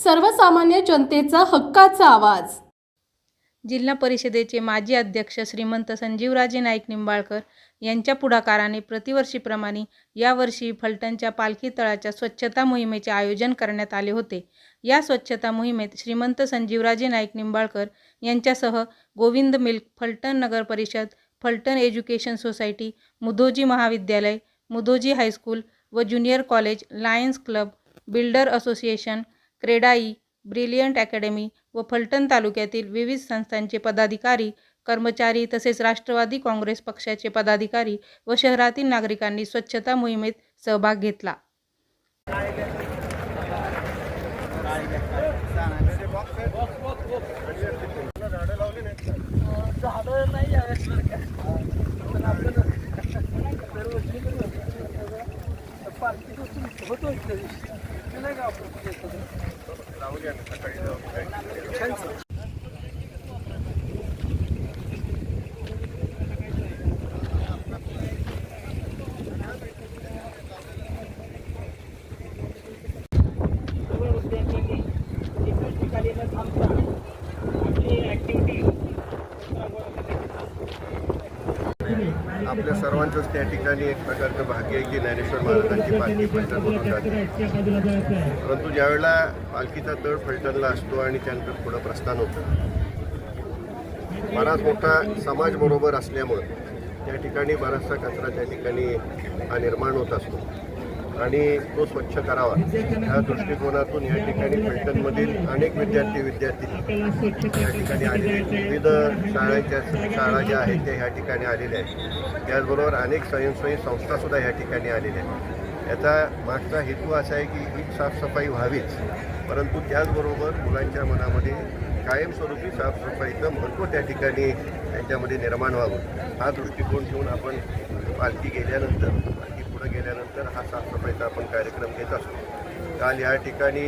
सर्वसामान्य जनतेचा हक्काचा आवाज. जिल्हा परिषदेचे माजी अध्यक्ष श्रीमंत संजीवराजे नाईक निंबाळकर यांच्या पुढाकाराने प्रतिवर्षीप्रमाणे यावर्षी फलटणच्या पालखी तळाच्या स्वच्छता मोहिमेचे आयोजन करण्यात आले होते. या स्वच्छता मोहिमेत श्रीमंत संजीवराजे नाईक निंबाळकर यांच्यासह गोविंद मिल्क फलटण नगर परिषद फलटण एज्युकेशन सोसायटी मुधोजी महाविद्यालय मुधोजी हायस्कूल व junior college lions club builder association CREDAI brilliant academy व फलटण तालुक्यातील विविध संस्थांचे पदाधिकारी कर्मचारी तसेच राष्ट्रवादी काँग्रेस पक्षाचे पदाधिकारी व शहरातील नागरिकांनी स्वच्छता मोहिमेत सहभाग घेतला. 剣心! आपल्या सर्वांचंच त्या ठिकाणी एक प्रकारचं भाग्य आहे की ज्ञानेश्वर महाराजांची पालखी फलटणमधून जाते. परंतु ज्यावेळेला पालखीचा तळ फलटणला असतो आणि त्यानंतर पुढं प्रस्थान होतं बराच मोठा समाज बरोबर असल्यामुळं त्या ठिकाणी बराचसा कचरा त्या ठिकाणी हा निर्माण होत असतो. आणि तो स्वच्छ करावा या दृष्टिकोनातून या ठिकाणी फलटणमधील अनेक विद्यार्थी विद्यार्थी या ठिकाणी आलेले विविध शाळांच्या शाळा ज्या आहेत त्या ह्या ठिकाणी आलेल्या आहेत. त्याचबरोबर अनेक स्वयंसेवी संस्थासुद्धा ह्या ठिकाणी आलेल्या आहेत. याचा मागचा हेतू असा आहे की ही साफसफाई व्हावीच. परंतु त्याचबरोबर मुलांच्या मनामध्ये कायमस्वरूपी साफसफाईचं महत्त्व त्या ठिकाणी त्यांच्यामध्ये निर्माण व्हावं हा दृष्टिकोन ठेवून आपण पालखी गेल्यानंतर पुढं गेल्यानंतर हा साफसफाईचा आपण कार्यक्रम घेत असतो. काल या ठिकाणी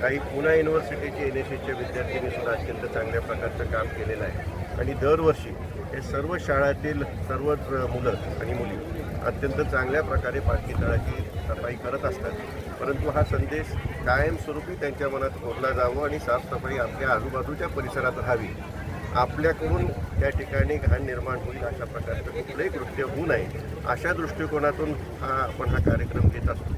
काही पुणे युनिव्हर्सिटीचे एन एस एसच्या विद्यार्थ्यांनी सुद्धा अत्यंत चांगल्या प्रकारचं काम केलेलं आहे. आणि दरवर्षी हे सर्व शाळातील सर्वच मुलं आणि मुली अत्यंत चांगल्या प्रकारे पालखी तळाची सफाई करत असतात. परंतु हा संदेश कायमस्वरूपी त्यांच्या मनात कोरला जावं आणि साफसफाई आपल्या आजूबाजूच्या परिसरात राहावी. आपल्याकडून त्या ठिकाणी घाण निर्माण होईल अशा प्रकारचं कुठलंही कृत्य होऊ नये. अशा दृष्टिकोनातून हा आपण हा कार्यक्रम घेत असतो.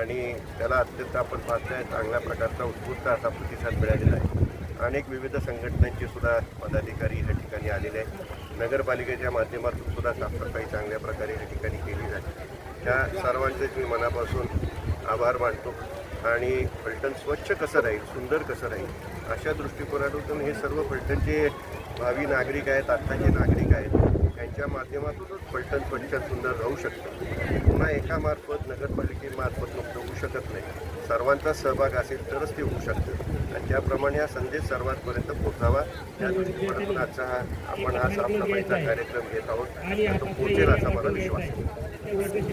आणि त्याला अत्यंत आपण पाहतोय चांगल्या प्रकारचा उत्स्फूर्त असा प्रतिसाद मिळालेला आहे. अनेक विविध संघटनांचे सुद्धा पदाधिकारी या ठिकाणी आलेले आहेत. नगरपालिकेच्या माध्यमातून सुद्धा साफसफाई चांगल्या प्रकारे या ठिकाणी केली जाते. त्या सर्वांचेच मी मनापासून आभार मानतो. आणि फलटण स्वच्छ कसं राहील सुंदर कसं राहील अशा दृष्टिकोनातून हे सर्व फलटणचे भावी नागरिक आहेत आत्ताचे नागरिक आहेत यांच्या माध्यमातूनच फलटण स्वच्छ सुंदर राहू शकतं. पुन्हा एकामार्फत नगरपालिकेमार्फत लोक होऊ शकत नाही. सर्वांचा सहभाग असेल तरच ते होऊ शकतं. आणि त्याप्रमाणे हा संदेश सर्वांपर्यंत पोहोचावा त्या दृष्टिकोनातून आजचा हा आपण हा साफसफाईचा कार्यक्रम घेत आहोत. तो पोहोचेल असा मला विश्वास आहे.